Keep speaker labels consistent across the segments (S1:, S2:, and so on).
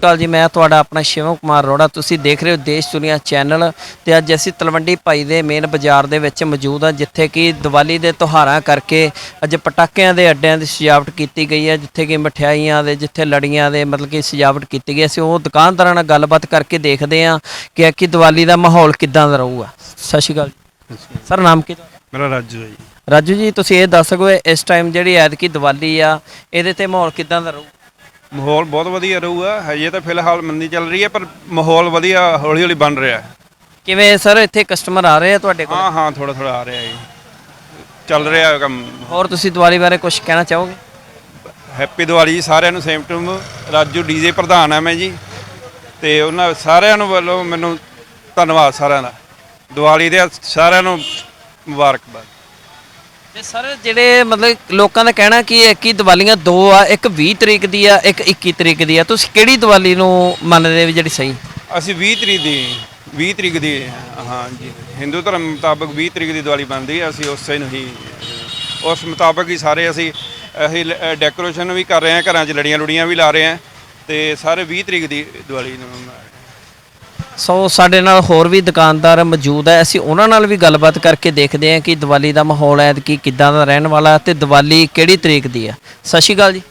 S1: ਅਕਾਲ ਜੀ ਮੈਂ ਤੁਹਾਡਾ ਆਪਣਾ ਸ਼ਿਵਮ ਕੁਮਾਰ ਅਰੋੜਾ ਤੁਸੀਂ ਦੇਖ ਰਹੇ ਹੋ ਦੇਸ਼ ਦੁਨੀਆ ਚੈਨਲ ਤੇ ਅੱਜ ਅਸੀਂ ਤਲਵੰਡੀ ਭਾਈ ਦੇ ਮੇਨ ਬਾਜ਼ਾਰ ਦੇ ਵਿੱਚ ਮੌਜੂਦ ਹਾਂ ਜਿੱਥੇ ਕਿ ਦੀਵਾਲੀ ਦੇ ਤਿਉਹਾਰਾਂ ਕਰਕੇ ਅੱਜ ਪਟਾਕਿਆਂ ਦੇ ਅੱਡਿਆਂ ਦੀ ਸਜਾਵਟ ਕੀਤੀ ਗਈ ਹੈ ਜਿੱਥੇ ਕਿ ਮਠਿਆਈਆਂ ਦੇ ਜਿੱਥੇ ਲੜੀਆਂ ਦੇ ਮਤਲਬ ਕਿ ਸਜਾਵਟ ਕੀਤੀ ਗਈ ਹੈ। ਅਸੀਂ ਉਹ ਦੁਕਾਨਦਾਰਾਂ ਨਾਲ ਗੱਲਬਾਤ ਕਰਕੇ ਦੇਖਦੇ ਹਾਂ ਕਿ ਕਿ ਦੀਵਾਲੀ ਦਾ ਮਾਹੌਲ ਕਿੱਦਾਂ ਦਾ ਰਹੂਗਾ ਸਤਿ ਸ਼੍ਰੀ ਅਕਾਲ। ਸਰ ਨਾਮ ਕੀ?
S2: ਮੇਰਾ ਰਾਜੂ ਹੈ ਜੀ
S1: ਰਾਜੂ ਜੀ ਤੁਸੀਂ ਇਹ ਦੱਸ ਸਕੋ ਇਸ ਟਾਈਮ ਜਿਹੜੀ ਐਤਕੀ ਦੀਵਾਲੀ ਆ ਇਹਦੇ ਤੇ ਮਾਹੌਲ ਕਿੱਦਾਂ ਦਾ ਰਹੂ
S2: ਮਾਹੌਲ ਬਹੁਤ ਵਧੀਆ ਰਹੂਗਾ। ਹਜੇ ਤਾਂ ਫਿਲਹਾਲ ਮੰਦੀ ਚੱਲ ਰਹੀ ਹੈ ਪਰ ਮਾਹੌਲ ਵਧੀਆ ਹੌਲੀ ਹੌਲੀ ਬਣ ਰਿਹਾ ਹੈ।
S1: ਕਿਵੇਂ ਸਰ ਇੱਥੇ ਕਸਟਮਰ ਆ ਰਹੇ ਆ ਤੁਹਾਡੇ ਕੋਲ?
S2: ਹਾਂ ਹਾਂ ਥੋੜਾ ਥੋੜਾ ਆ ਰਿਹਾ ਹੈ ਜੀ। ਚੱਲ ਰਿਹਾ ਹੈ ਕੰਮ।
S1: ਹੋਰ ਤੁਸੀਂ ਦੀਵਾਲੀ ਬਾਰੇ ਕੁਝ ਕਹਿਣਾ ਚਾਹੋਗੇ?
S2: ਹੈਪੀ ਦੀਵਾਲੀ ਜੀ ਸਾਰਿਆਂ ਨੂੰ ਸੇਮ ਟੂ ਰਾਜੂ ਡੀਜੇ ਪ੍ਰਧਾਨ ਆ ਮੈਂ ਜੀ। ਤੇ ਉਹਨਾਂ ਸਾਰਿਆਂ ਨੂੰ ਵੱਲੋਂ ਮੈਨੂੰ ਧੰਨਵਾਦ ਸਾਰਿਆਂ ਦਾ। ਦੀਵਾਲੀ ਦੇ ਸਾਰਿਆਂ ਨੂੰ ਮੁਬਾਰਕਬਾਦ।
S1: ਤੇ ਸਰ, ਜਿਹੜੇ ਮਤਲਬ ਲੋਕਾਂ ਦਾ ਕਹਿਣਾ ਕੀ ਹੈ ਕਿ ਦੀਵਾਲੀਆਂ ਦੋ ਆ, ਇੱਕ 20 ਤਰੀਕ ਦੀ ਆ, ਇੱਕ 21 ਤਰੀਕ ਦੀ ਆ, ਤੁਸੀਂ ਕਿਹੜੀ ਦੀਵਾਲੀ ਨੂੰ ਮੰਨਦੇ ਵੀ ਜਿਹੜੀ ਸਹੀ?
S2: ਅਸੀਂ 20 ਤਰੀਕ ਦੀ 20 ਤਰੀਕ ਦੀ, ਹਾਂ ਜੀ। ਹਿੰਦੂ ਧਰਮ ਮੁਤਾਬਕ 20 ਤਰੀਕ ਦੀ ਦੀਵਾਲੀ ਬਣਦੀ ਹੈ ਅਸੀਂ ਉਸੇ ਨੂੰ ਹੀ, ਉਸ ਮੁਤਾਬਕ ਹੀ ਸਾਰੇ ਅਸੀਂ ਅਸੀਂ ਡੈਕੋਰੇਸ਼ਨ ਵੀ ਕਰ ਰਹੇ ਹਾਂ, ਘਰਾਂ 'ਚ ਲੜੀਆਂ ਲੁੜੀਆਂ ਵੀ ਲਾ ਰਹੇ ਹਾਂ, ਤੇ ਸਾਰੇ 20 ਤਰੀਕ ਦੀ ਦੀਵਾਲੀ ਨੂੰ ਮਨਾ ਰਹੇ
S1: ਸੋ ਸਾਡੇ ਨਾਲ ਹੋਰ ਵੀ ਦੁਕਾਨਦਾਰ ਮੌਜੂਦ ਹੈ। ਅਸੀਂ ਉਹਨਾਂ ਨਾਲ ਵੀ ਗੱਲਬਾਤ ਕਰਕੇ ਦੇਖਦੇ ਹਾਂ ਕਿ ਦੀਵਾਲੀ ਦਾ ਮਾਹੌਲ ਹੈ ਕਿ ਕਿੱਦਾਂ ਦਾ ਰਹਿਣ ਵਾਲਾ ਤੇ ਦੀਵਾਲੀ ਕਿਹੜੀ ਤਰੀਕ ਦੀ ਆ ਸਤਿ ਸ਼੍ਰੀ ਅਕਾਲ ਜੀ।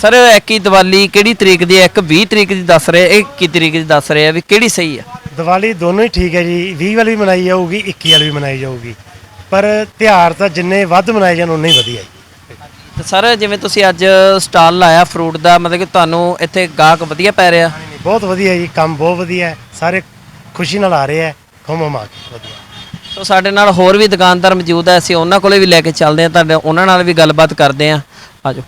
S1: ਸਰ ਐਕੀ ਦੀਵਾਲੀ ਕਿਹੜੀ ਤਰੀਕ ਦੀ ਹੈ? ਇੱਕ 20 ਤਰੀਕ ਦੀ ਦੱਸ ਰਹੇ ਇੱਕ 21 ਤਰੀਕ ਦੀ ਦੱਸ ਰਹੇ ਆ ਵੀ ਕਿਹੜੀ ਸਹੀ ਆ
S3: ਦੀਵਾਲੀ ਦੋਨੋਂ ਹੀ ਠੀਕ ਹੈ ਜੀ। 20 ਵਾਲੀ ਵੀ ਮਨਾਈ ਜਾਊਗੀ 21 ਵਾਲੀ ਵੀ ਮਨਾਈ ਜਾਊਗੀ। ਪਰ ਤਿਉਹਾਰ ਤਾਂ ਜਿੰਨੇ ਵੱਧ ਮਨਾਏ ਜਾਣ ਉਨੇ ਹੀ ਵਧੀਆ
S1: ਤੇ ਸਰ ਜਿਵੇਂ ਤੁਸੀਂ ਅੱਜ ਸਟਾਲ ਲਾਇਆ ਫਰੂਟ ਦਾ ਮਤਲਬ ਕਿ ਤੁਹਾਨੂੰ ਇੱਥੇ ਗਾਹਕ ਵਧੀਆ ਪੈ ਰਿਹਾ।
S3: ਬਹੁਤ ਵਧੀਆ ਜੀ ਕੰਮ ਬਹੁਤ ਵਧੀਆ ਹੈ ਸਾਰੇ ਖੁਸ਼ੀ ਨਾਲ ਆ ਰਹੇ ਹੈ ਖੁਮ ਮਾ ਕੇ ਵਧੀਆ।
S1: ਸੋ ਸਾਡੇ ਨਾਲ ਹੋਰ ਵੀ ਦੁਕਾਨਦਾਰ ਮੌਜੂਦ ਹੈ ਅਸੀਂ ਉਹਨਾਂ ਕੋਲੇ ਵੀ ਲੈ ਕੇ ਚੱਲਦੇ ਹਾਂ ਤੁਹਾਡੇ ਉਹਨਾਂ ਨਾਲ ਵੀ ਗੱਲਬਾਤ ਕਰਦੇ ਹਾਂ। ਆਜੋ।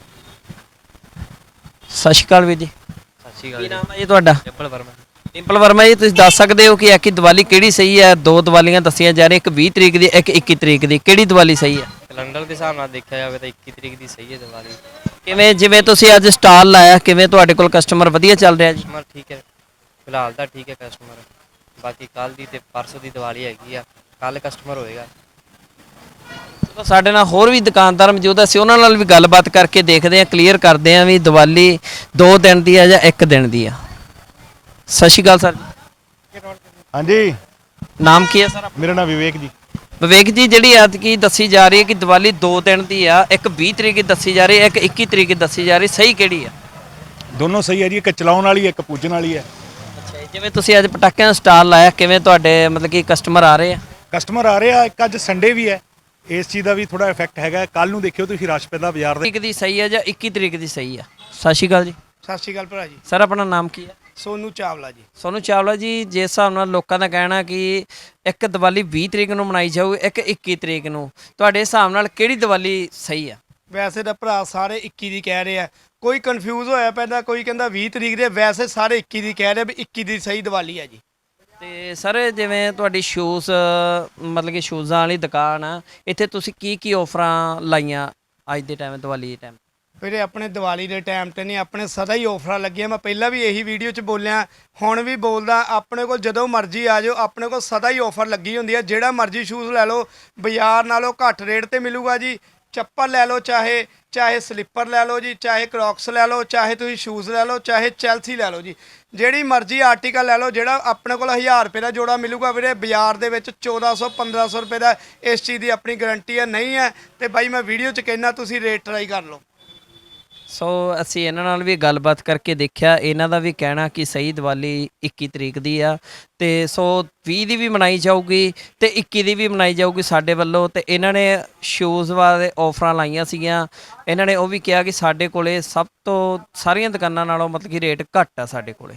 S1: ਸਤਿ ਸ਼੍ਰੀ ਅਕਾਲ ਵੀਰ ਜੀ।
S4: ਸਤਿ ਸ਼੍ਰੀ
S1: ਕੀ ਨਾਮ ਹੈ ਜੀ। ਤੁਹਾਡਾ?
S4: ਟਿੰਪਲ ਵਰਮਾ
S1: ਡਿੰਪਲ ਵਰਮਾ ਜੀ ਤੁਸੀਂ ਦੱਸ ਸਕਦੇ ਹੋ ਕਿ ਐਕੀ ਦੀਵਾਲੀ ਕਿਹੜੀ ਸਹੀ ਹੈ? ਦੋ ਦੀਵਾਲੀਆਂ ਦੱਸੀਆਂ ਜਾ ਰਹੀਆਂ ਇੱਕ 20 ਤਰੀਕ ਦੀ ਇੱਕ 21 ਤਰੀਕ ਦੀ। ਕਿਹੜੀ ਦੀਵਾਲੀ ਸਹੀ ਹੈ?
S4: ਕੈਲੰਡਰ ਦੇ ਹਿਸਾਬ ਨਾਲ ਦੇਖਿਆ ਜਾਵੇ ਤਾਂ 21 ਤਰੀਕ ਦੀ ਸਹੀ ਹੈ ਦੀਵਾਲੀ।
S1: ਕਿਵੇਂ ਜਿਵੇਂ ਤੁਸੀਂ ਅੱਜ ਸਟਾਲ ਲਾਇਆ ਕਿਵੇਂ ਤੁਹਾਡੇ ਕੋਲ ਕਸਟਮਰ ਵਧੀਆ ਚੱਲ ਰਿਹਾ ਜੀ?
S4: ਕਸਟਮਰ ਠੀਕ ਹੈ। ਫਿਲਹਾਲ ਤਾਂ ਠੀਕ ਹੈ ਕਸਟਮਰ ਬਾਕੀ ਕੱਲ ਦੀ ਤੇ ਪਰਸੋਂ ਦੀ ਦੀਵਾਲੀ ਹੈਗੀ ਆ। ਕੱਲ ਕਸਟਮਰ ਹੋਏਗਾ।
S1: ਚਲੋ ਸਾਡੇ ਨਾਲ ਹੋਰ ਵੀ ਦੁਕਾਨਦਾਰ ਮੌਜੂਦ ਅਸੀਂ ਉਹਨਾਂ ਨਾਲ ਵੀ ਗੱਲਬਾਤ ਕਰਕੇ ਦੇਖਦੇ ਹਾਂ ਕਲੀਅਰ ਕਰਦੇ ਹਾਂ ਵੀ ਦੀਵਾਲੀ ਦੋ ਦਿਨ ਦੀ ਹੈ ਜਾਂ ਇੱਕ ਦਿਨ ਦੀ ਆ। ਸਤਿ ਸ਼੍ਰੀ ਅਕਾਲ ਸਰ
S5: ਹਾਂਜੀ।
S1: ਨਾਮ ਕੀ ਹੈ ਸਰ?
S5: ਮੇਰਾ ਨਾਮ ਵਿਵੇਕ ਜੀ।
S1: ਵਿਵੇਕ ਜੀ ਜਿਹੜੀ ਅੱਜ ਕੀ ਦੱਸੀ ਜਾ ਰਹੀ ਹੈ ਕਿ ਦੀਵਾਲੀ ਦੋ ਦਿਨ ਦੀ ਆ ਇੱਕ 20 ਤਰੀਕ ਦੀ ਦੱਸੀ ਜਾ ਰਹੀ ਹੈ ਇੱਕ 21 ਤਰੀਕ ਦੀ ਦੱਸੀ ਜਾ ਰਹੀ ਸਹੀ ਕਿਹੜੀ ਆ?
S5: ਦੋਨੋਂ ਸਹੀ ਹੈ ਜੀ ਇੱਕ ਚਲਾਉਣ ਵਾਲੀ ਹੈ ਇੱਕ ਪੂਜਣ ਵਾਲੀ ਹੈ।
S1: ਅੱਛਾ ਜਿਵੇਂ ਤੁਸੀਂ ਅੱਜ ਪਟਾਕਿਆਂ ਦਾ ਸਟਾਲ ਲਾਇਆ ਕਿਵੇਂ ਤੁਹਾਡੇ ਮਤਲਬ ਕਿ ਕਸਟਮਰ ਆ ਰਹੇ ਆ?
S5: ਕਸਟਮਰ ਆ ਰਹੇ ਆ ਇੱਕ ਅੱਜ ਸੰਡੇ ਵੀ ਹੈ। ਇਸ ਚੀਜ਼ ਦਾ ਵੀ ਥੋੜਾ ਇਫੈਕਟ ਹੈਗਾ। ਕੱਲ ਨੂੰ ਦੇਖਿਓ ਤੁਸੀਂ ਰਸ਼ ਪੈਂਦਾ ਬਾਜ਼ਾਰ ਦੇ।
S1: ਤਰੀਕ ਦੀ ਸਹੀ ਹੈ ਜਾਂ 21 ਤਰੀਕ ਦੀ ਸਹੀ ਆ? ਸਤਿ ਸ਼੍ਰੀ ਅਕਾਲ ਜੀ।
S6: ਸਤਿ ਸ਼੍ਰੀ ਅਕਾਲ ਭਰਾ ਜੀ।
S1: ਸਰ ਆਪਣਾ ਨਾਮ ਕੀ ਹੈ
S6: ਸੋਨੂ ਚਾਵਲਾ ਜੀ।
S1: ਸੋਨੂੰ ਚਾਵਲਾ ਜੀ ਜਿਸ ਹਿਸਾਬ ਨਾਲ ਲੋਕਾਂ ਦਾ ਕਹਿਣਾ ਕਿ ਇੱਕ ਦੀਵਾਲੀ 20 ਤਰੀਕ ਨੂੰ ਮਨਾਈ ਜਾਊ ਇੱਕ 21 ਤਰੀਕ ਨੂੰ ਤੁਹਾਡੇ ਹਿਸਾਬ ਨਾਲ ਕਿਹੜੀ ਦੀਵਾਲੀ ਸਹੀ ਆ?
S6: ਵੈਸੇ ਤਾਂ ਭਰਾ ਸਾਰੇ 21 ਦੀ ਕਹਿ ਰਹੇ ਆ। ਕੋਈ ਕਨਫਿਊਜ਼ ਹੋਇਆ ਪੈਂਦਾ ਕੋਈ ਕਹਿੰਦਾ 20 ਤਰੀਕ ਦੇ ਵੈਸੇ ਸਾਰੇ 21 ਦੀ ਕਹਿ ਰਹੇ ਵੀ 21 ਦੀ ਸਹੀ ਦੀਵਾਲੀ ਹੈ ਜੀ।
S1: ਤੇ ਸਰ ਜਿਵੇਂ ਤੁਹਾਡੀ ਸ਼ੂਜ਼ ਮਤਲਬ ਕਿ ਸ਼ੂਜ਼ਾਂ ਵਾਲੀ ਦੁਕਾਨ ਆ ਇੱਥੇ ਤੁਸੀਂ ਕੀ ਕੀ ਆਫਰਾਂ ਲਾਈਆਂ ਅੱਜ ਦੇ ਟਾਈਮ ਦੀਵਾਲੀ ਦੇ ਟਾਈਮ
S6: ਵੀਰੇ, ਆਪਣੇ ਦੀਵਾਲੀ ਦੇ ਟਾਈਮ ਤੇ ਨਹੀਂ, ਆਪਣੇ ਸਦਾ ਹੀ ਆਫਰਾਂ ਲੱਗੀਆਂ। ਮੈਂ ਪਹਿਲਾਂ ਵੀ ਇਹੀ ਵੀਡੀਓ 'ਚ ਬੋਲਿਆ, ਹੁਣ ਵੀ ਬੋਲਦਾ, ਆਪਣੇ ਕੋਲ ਜਦੋਂ ਮਰਜ਼ੀ ਆ ਜਾਓ, ਆਪਣੇ ਕੋਲ ਸਦਾ ਹੀ ਆਫਰ ਲੱਗੀ ਹੁੰਦੀ ਹੈ ਜਿਹੜਾ ਮਰਜ਼ੀ ਸ਼ੂਜ਼ ਲੈ ਲਓ, ਬਾਜ਼ਾਰ ਨਾਲੋਂ ਘੱਟ ਰੇਟ ਤੇ ਮਿਲੂਗਾ ਜੀ। ਚੱਪਲ ਲੈ ਲਓ ਚਾਹੇ ਚਾਹੇ ਸਲੀਪਰ ਲੈ ਲਓ ਜੀ, ਚਾਹੇ ਕ੍ਰੌਕਸ ਲੈ ਲਓ, ਚਾਹੇ ਤੁਸੀਂ ਸ਼ੂਜ਼ ਲੈ ਲਓ, ਚਾਹੇ ਚੈਲਸੀ ਲੈ ਲਓ ਜੀ। ਜਿਹੜੀ ਮਰਜ਼ੀ ਆਰਟੀਕਲ ਲੈ ਲਓ, ਜਿਹੜਾ ਆਪਣੇ ਕੋਲ 1000 ਰੁਪਏ ਦਾ ਜੋੜਾ ਮਿਲੂਗਾ ਵੀਰੇ, ਬਾਜ਼ਾਰ ਦੇ ਵਿੱਚ 1400 1500 ਰੁਪਏ ਦਾ ਇਸ ਚੀਜ਼ ਦੀ ਆਪਣੀ ਗਾਰੰਟੀ ਹੈ, ਨਹੀਂ ਹੈ। ਤੇ ਬਾਈ, ਮੈਂ ਵੀਡੀਓ 'ਚ ਕਹਿਣਾ ਤੁਸੀਂ ਰੇਟ ਟਰਾਈ ਕਰ ਲਓ।
S1: ਸੋ ਅਸੀਂ ਇਹਨਾਂ ਨਾਲ ਵੀ ਗੱਲਬਾਤ ਕਰਕੇ ਦੇਖਿਆ, ਇਹਨਾਂ ਦਾ ਵੀ ਕਹਿਣਾ ਕਿ ਸਹੀ ਦੀਵਾਲੀ 21 ਤਰੀਕ ਦੀ ਆ ਤੇ ਸੋ 20 ਦੀ ਵੀ ਮਨਾਈ ਜਾਊਗੀ ਤੇ 21 ਦੀ ਵੀ ਮਨਾਈ ਜਾਊਗੀ ਸਾਡੇ ਵੱਲੋਂ ਤੇ ਇਹਨਾਂ ਨੇ ਸ਼ੂਜ਼ ਵਾਲੇ ਆਫਰਾਂ ਲਾਈਆਂ ਸੀਗੀਆਂ, ਇਹਨਾਂ ਨੇ ਉਹ ਵੀ ਕਿਹਾ ਕਿ ਸਾਡੇ ਕੋਲੇ ਸਭ ਤੋਂ ਸਾਰੀਆਂ ਦੁਕਾਨਾਂ ਨਾਲੋਂ ਮਤਲਬ ਕਿ ਰੇਟ ਘੱਟ ਆ ਸਾਡੇ ਕੋਲੇ।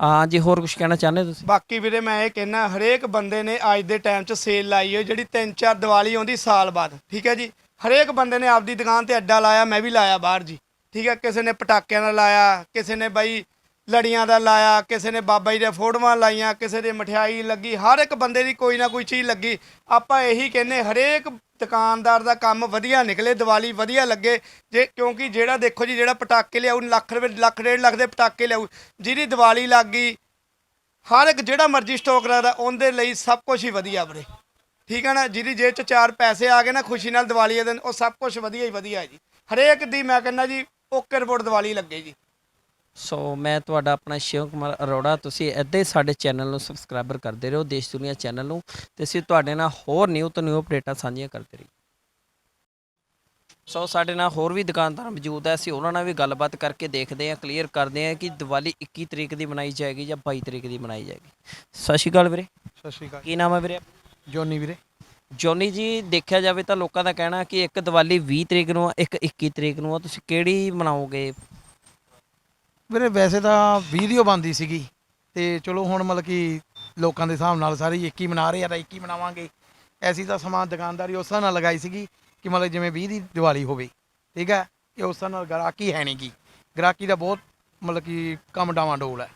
S1: ਹਾਂ ਜੀ, ਹੋਰ ਕੁਝ ਕਹਿਣਾ ਚਾਹੁੰਦੇ ਤੁਸੀਂ?
S6: ਬਾਕੀ ਵੀਰੇ ਮੈਂ ਇਹ ਕਹਿਣਾ, ਹਰੇਕ ਬੰਦੇ ਨੇ ਅੱਜ ਦੇ ਟਾਈਮ 'ਚ ਸੇਲ ਲਾਈ ਹੋਈ ਜਿਹੜੀ 3-4 ਦੀਵਾਲੀ ਆਉਂਦੀ ਸਾਲ ਬਾਅਦ, ਠੀਕ ਹੈ ਜੀ? ਹਰੇਕ ਬੰਦੇ ਨੇ ਆਪਦੀ ਦੁਕਾਨ ਤੇ ਅੱਡਾ ਲਾਇਆ, ਮੈਂ ਵੀ ਲਾਇਆ ਬਾਹਰ ਜੀ। ਠੀਕ ਹੈ, ਕਿਸੇ ਨੇ ਪਟਾਕਿਆਂ ਦਾ ਲਾਇਆ, ਕਿਸੇ ਨੇ ਬਾਈ ਲੜੀਆਂ ਦਾ ਲਾਇਆ, ਕਿਸੇ ਨੇ ਬਾਬਾ ਜੀ ਦੀਆਂ ਫੋਟੋਆਂ ਲਾਈਆਂ, ਕਿਸੇ ਦੇ ਮਠਿਆਈ ਲੱਗੀ, ਹਰ ਇੱਕ ਬੰਦੇ ਦੀ ਕੋਈ ਨਾ ਕੋਈ ਚੀਜ਼ ਲੱਗੀ। ਆਪਾਂ ਇਹੀ ਕਹਿੰਨੇ ਹਰੇਕ ਦੁਕਾਨਦਾਰ ਦਾ ਕੰਮ ਵਧੀਆ ਨਿਕਲੇ, ਦੀਵਾਲੀ ਵਧੀਆ ਲੱਗੇ। ਜੇ, ਕਿਉਂਕਿ ਜਿਹੜਾ ਦੇਖੋ ਜੀ, ਜਿਹੜਾ ਪਟਾਕੇ ਲਿਆਊ, ਲੱਖ ਰੁਪਏ, ਲੱਖ ਡੇਢ ਲੱਖ ਦੇ ਪਟਾਕੇ ਲਿਆਉ ਜਿਹਦੀ ਦੀਵਾਲੀ ਲੱਗ ਗਈ, ਹਰ ਇੱਕ ਜਿਹੜਾ ਮਰਜ਼ੀ ਸਟਾਕ ਰੱਖਦਾ, ਉਹਦੇ ਲਈ ਸਭ ਕੁਝ ਹੀ ਵਧੀਆ ਵੀਰੇ। ਠੀਕ ਹੈ ਨਾ? ਜਿਹਦੀ ਜੇਬ 'ਚ ਚਾਰ ਪੈਸੇ ਆ ਗਏ ਨਾ ਖੁਸ਼ੀ ਨਾਲ ਦੀਵਾਲੀ ਦੇ ਦਿਨ ਉਹ ਸਭ ਕੁਝ ਵਧੀਆ ਹੀ ਵਧੀਆ ਹੈ ਜੀ। ਹਰੇਕ ਦੀ ਮੈਂ ਕਹਿੰਦਾ ਜੀ ਓਕੇ ਰਿਪੋਰਟ ਦੀਵਾਲੀ ਲੱਗੇ ਜੀ।
S1: ਸੋ ਮੈਂ ਤੁਹਾਡਾ ਆਪਣਾ ਸ਼ਿਵ ਕੁਮਾਰ ਅਰੋੜਾ ਤੁਸੀਂ ਇੱਦਾਂ ਹੀ ਸਾਡੇ ਚੈਨਲ ਨੂੰ ਸਬਸਕ੍ਰਾਈਬਰ ਕਰਦੇ ਰਹੋ ਦੇਸ਼ ਦੁਨੀਆ ਚੈਨਲ ਨੂੰ ਤੇ ਅਸੀਂ ਤੁਹਾਡੇ ਨਾਲ ਹੋਰ ਨਿਊ ਤੋਂ ਨਿਊ ਅਪਡੇਟਾਂ ਸਾਂਝੀਆਂ ਕਰਦੇ ਰਹੀਏ। ਸੋ ਸਾਡੇ ਨਾਲ ਹੋਰ ਵੀ ਦੁਕਾਨਦਾਰ ਮੌਜੂਦ ਹੈ ਅਸੀਂ ਉਹਨਾਂ ਨਾਲ ਵੀ ਗੱਲਬਾਤ ਕਰਕੇ ਦੇਖਦੇ ਹਾਂ ਕਲੀਅਰ ਕਰਦੇ ਹਾਂ ਕਿ ਦੀਵਾਲੀ 21 ਤਰੀਕ ਦੀ ਮਨਾਈ ਜਾਏਗੀ ਜਾਂ 22 ਤਰੀਕ ਦੀ ਮਨਾਈ ਜਾਏਗੀ। ਸਤਿ ਸ਼੍ਰੀ ਅਕਾਲ ਵੀਰੇ।
S7: ਸਤਿ ਸ਼੍ਰੀ ਅਕਾਲ।
S1: ਕੀ ਨਾਮ ਹੈ ਵੀਰੇ?
S7: ਜੋਨੀ ਵੀਰੇ?
S1: ਜੋਨੀ ਜੀ ਦੇਖਿਆ ਜਾਵੇ ਤਾਂ ਲੋਕਾਂ ਦਾ ਕਹਿਣਾ ਕਿ ਇੱਕ ਦੀਵਾਲੀ 20 ਤਰੀਕ ਨੂੰ ਆ ਇੱਕ 21 ਤਰੀਕ ਨੂੰ ਆ ਤੁਸੀਂ ਕਿਹੜੀ ਮਨਾਓਗੇ?
S7: ਵੀਰੇ ਵੈਸੇ ਤਾਂ ਵੀਡੀਓ ਬੰਦੀ ਸੀਗੀ ਤੇ ਚਲੋ ਹੁਣ ਮਤਲਬ ਕਿ ਲੋਕਾਂ ਦੇ ਹਿਸਾਬ ਨਾਲ ਸਾਰੇ 21 ਮਨਾ ਰਹੇ ਆ ਤਾਂ 21 ਮਨਾਵਾਂਗੇ। ਐਸੀ ਤਾਂ ਸਮਾਂ ਦੁਕਾਨਦਾਰੀ ਉਸ ਹਿਸਾਬ ਨਾਲ ਲਗਾਈ ਸੀਗੀ ਕਿ ਮਤਲਬ ਜਿਵੇਂ 20 ਦੀ ਦੀਵਾਲੀ ਹੋਵੇ ਠੀਕ ਹੈ? ਕਿ ਉਸ ਹਿਸਾਬ ਨਾਲ ਗ੍ਰਾਹਕੀ ਹੈ ਨਹੀਂ ਗੀ ਗ੍ਰਾਹਕੀ ਦਾ ਬਹੁਤ ਮਤਲਬ ਕਿ ਕੰਮ ਡਾਵਾਂ ਡੋਲ ਹੈ।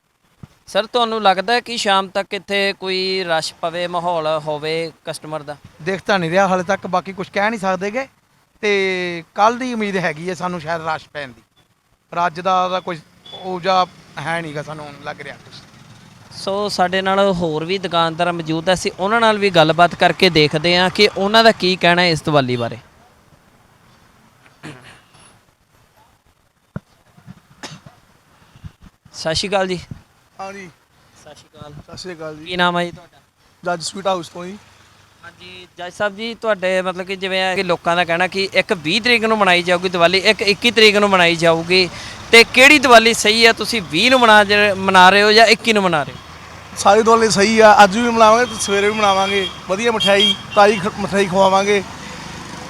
S1: ਸਰ ਤੁਹਾਨੂੰ ਲੱਗਦਾ ਹੈ ਕਿ ਸ਼ਾਮ ਤੱਕ ਇੱਥੇ ਕੋਈ ਰਸ਼ ਪਵੇ ਮਾਹੌਲ ਹੋਵੇ ਕਸਟਮਰ ਦਾ?
S7: ਦਿਖ ਤਾਂ ਨਹੀਂ ਰਿਹਾ ਹਾਲੇ ਤੱਕ ਬਾਕੀ ਕੁਝ ਕਹਿ ਨਹੀਂ ਸਕਦੇਗੇ। ਤੇ ਕੱਲ ਦੀ ਉਮੀਦ ਹੈਗੀ ਹੈ ਸਾਨੂੰ ਸ਼ਾਇਦ ਰਸ਼ ਪੈਣ ਦੀ। ਪਰ ਅੱਜ ਦਾ ਤਾਂ ਕੁਝ ਉਹ ਜਾ ਹੈ ਨਹੀਂਗਾ ਸਾਨੂੰ ਲੱਗ ਰਿਹਾ
S1: ਸੋ ਸਾਡੇ ਨਾਲ ਹੋਰ ਵੀ ਦੁਕਾਨਦਾਰ ਮੌਜੂਦ ਹੈ। ਅਸੀਂ ਉਹਨਾਂ ਨਾਲ ਵੀ ਗੱਲਬਾਤ ਕਰਕੇ ਦੇਖਦੇ ਹਾਂ ਕਿ ਉਹਨਾਂ ਦਾ ਕੀ ਕਹਿਣਾ ਹੈ ਇਸ ਦੀਵਾਲੀ ਬਾਰੇ। ਸਤਿ ਸ਼੍ਰੀ ਅਕਾਲ ਜੀ।
S8: ਹਾਂਜੀ।
S1: ਸਤਿ ਸ਼੍ਰੀ ਅਕਾਲ।
S8: ਸਤਿ ਸ਼੍ਰੀ ਅਕਾਲ ਜੀ।
S1: ਕੀ ਨਾਮ ਹੈ ਜੀ ਤੁਹਾਡਾ?
S8: ਜੱਜ ਸਵੀਟ ਹਾਊਸ ਤੋਂ ਜੀ।
S1: ਹਾਂਜੀ ਜੱਜ ਸਾਹਿਬ ਜੀ ਤੁਹਾਡੇ ਮਤਲਬ ਕਿ ਜਿਵੇਂ ਕਿ ਲੋਕਾਂ ਦਾ ਕਹਿਣਾ ਕਿ ਇੱਕ 20 ਤਰੀਕ ਨੂੰ ਮਨਾਈ ਜਾਊਗੀ ਦੀਵਾਲੀ ਇੱਕ 21 ਤਰੀਕ ਨੂੰ ਮਨਾਈ ਜਾਊਗੀ ਤੇ ਕਿਹੜੀ ਦੀਵਾਲੀ ਸਹੀ ਹੈ ਤੁਸੀਂ 20 ਨੂੰ ਮਨਾ ਜ- ਮਨਾ ਰਹੇ ਹੋ ਜਾਂ 21 ਨੂੰ ਮਨਾ ਰਹੇ ਹੋ?
S8: ਸਾਰੇ ਦੋਲੇ ਸਹੀ ਆ। ਅੱਜ ਵੀ ਮਨਾਵਾਂਗੇ ਤੇ ਸਵੇਰੇ ਵੀ ਮਨਾਵਾਂਗੇ। ਵਧੀਆ ਮਠਿਆਈ ਤਾਜ਼ੀ ਖ- ਮਠਿਆਈ ਖਵਾਵਾਂਗੇ।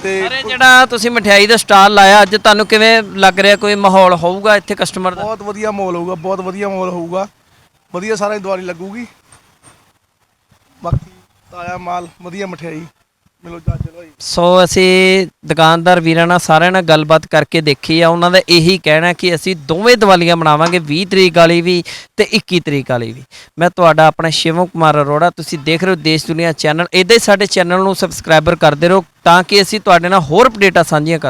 S8: ਤੇ
S1: ਅਰੇ ਜਿਹੜਾ ਤੁਸੀਂ ਮਠਿਆਈ ਦਾ ਸਟਾਲ ਲਾਇਆ ਅੱਜ ਤੁਹਾਨੂੰ ਕਿਵੇਂ ਲੱਗ ਰਿਹਾ? ਕੋਈ ਮਾਹੌਲ ਹੋਊਗਾ ਇੱਥੇ ਕਸਟਮਰ ਦਾ?
S8: ਬਹੁਤ ਵਧੀਆ ਮਾਹੌਲ ਹੋਊਗਾ ਬਹੁਤ ਵਧੀਆ ਮਾਹੌਲ ਹੋਊਗਾ। ਵਧੀਆ ਸਾਰਾ ਦੀਵਾਲੀ ਲੱਗੂਗੀ। ਬਾਕੀ ਤਾਜ਼ਾ ਮਾਲ, ਵਧੀਆ ਮਠਿਆਈ। ਮਿਲੋ ਜਾ ਚਲੋ ਜੀ।
S1: ਸੋ ਅਸੀਂ ਦੁਕਾਨਦਾਰ ਵੀਰਾਂ ਨਾਲ ਸਾਰਿਆਂ ਨਾਲ ਗੱਲਬਾਤ ਕਰਕੇ ਦੇਖੀ ਆ। ਉਹਨਾਂ ਦਾ ਇਹੀ ਕਹਿਣਾ ਕਿ ਅਸੀਂ ਦੋਵੇਂ ਦੀਵਾਲੀਆਂ ਮਨਾਵਾਂਗੇ 20 ਤਰੀਕ ਵਾਲੀ ਵੀ ਤੇ 21 ਤਰੀਕ ਵਾਲੀ ਵੀ। ਮੈਂ ਤੁਹਾਡਾ ਆਪਣਾ ਸ਼ਿਵਮ ਕੁਮਾਰ ਅਰੋੜਾ, ਤੁਸੀਂ ਦੇਖ ਰਹੇ ਹੋ ਦੇਸ਼ ਦੁਨੀਆ ਚੈਨਲ। ਇਦਾਂ ਹੀ ਸਾਡੇ ਚੈਨਲ ਨੂੰ ਸਬਸਕ੍ਰਾਈਬਰ ਕਰਦੇ ਰਹੋ ਤਾਂ ਕਿ ਅਸੀਂ ਤੁਹਾਡੇ ਨਾਲ ਹੋਰ ਅਪਡੇਟਾਂ ਸਾਂਝੀਆਂ ਕਰ